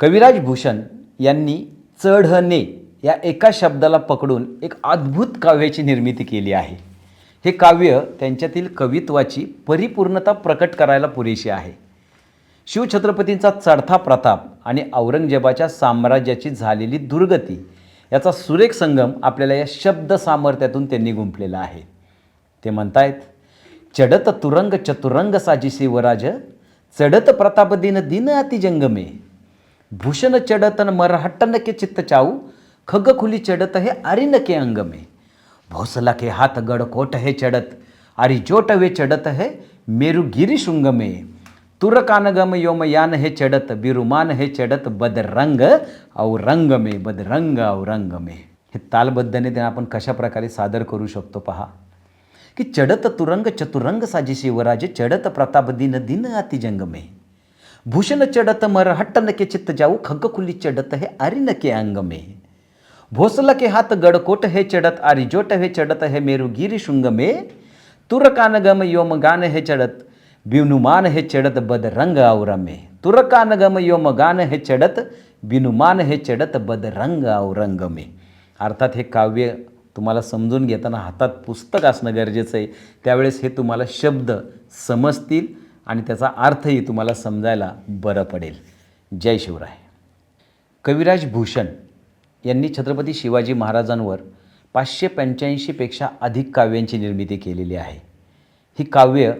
कविराज भूषण यांनी चढणे या एका शब्दाला पकडून एक अद्भुत काव्याची निर्मिती केली आहे. हे काव्य त्यांच्यातील कवित्वाची परिपूर्णता प्रकट करायला पुरेशी आहे. शिवछत्रपतींचा चढता प्रताप आणि औरंगजेबाच्या साम्राज्याची झालेली दुर्गती याचा सुरेख संगम आपल्याला या शब्द सामर्थ्यातून त्यांनी गुंफलेला आहे. ते म्हणतायत चढत तुरंग चतुरंग साजिसी वराज चढत प्रतापदिन दिन अतिजंगमे भूषण चढतन मरहट्टन के चित्त चाऊ खग खुली चढत हे अरिन के अंग में भोसला के हाथ गड कोट हे चढत अरि जोट वे चढत है मेरु गिरी शुंग में तुर कानगम योम यान हे चढत बिरुमान हे चढत बदरंग औ रंग में बदरंग औ रंग में हे तालबद्धने ते आपण कशा प्रकारे सादर करू शकतो पहा की चढत तुरंग चतुरंग साजिशी वराजे चढत प्रताप दिन दिन अति जंग में भूषण चढत मर हट्टन के चित्त जाऊ खग खुली चढत हे अरिन के अंग में भोसला के हाथ गडकोट हे चढत आरिजोट हे चढत हे मेरु गिरी शुंग में तुर कानगम योम गान हे चढत बिनुमान हे चढत बदरंग और में तुर कानगम योम गान हे चढत बिनुमान हे चढत बद रंग औरंग में अर्थात हे काव्य तुम्हाला समजून घेताना हातात पुस्तक असणं गरजेचं आहे. त्यावेळेस हे तुम्हाला शब्द समजतील. आणि त्याचा अर्थही तुम्हाला समजायला बरं पडेल. जय शिवराय. कविराज भूषण यांनी छत्रपती शिवाजी महाराजांवर पाचशे पंच्याऐंशीपेक्षा अधिक काव्यांची निर्मिती केलेली आहे. ही काव्य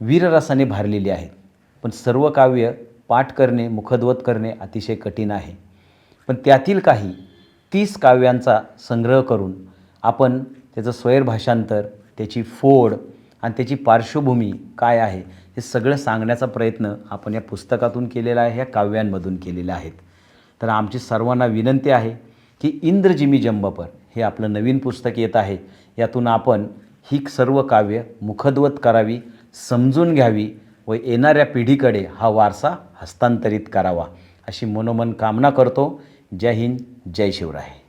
वीररसाने भारलेली आहेत. पण सर्व काव्य पाठ करणे मुखद्वत करणे अतिशय कठीण आहे. पण त्यातील काही तीस काव्यांचा संग्रह करून आपण त्याचं स्वैरभाषांतर त्याची फोड आणि त्याची पार्श्वभूमी काय आहे हे सगळं सांगण्याचा प्रयत्न आपण या पुस्तकातून केलेला आहे ह्या काव्यांमधून केलेल्या आहेत. तर आमची सर्वांना विनंती आहे की इंद्रजिमी जंबपर हे आपलं नवीन पुस्तक येत आहे. यातून आपण ही सर्व काव्य मुखद्वत करावी समजून घ्यावी व येणाऱ्या पिढीकडे हा वारसा हस्तांतरित करावा अशी मनोमन कामना करतो. जय हिंद जय शिवराय.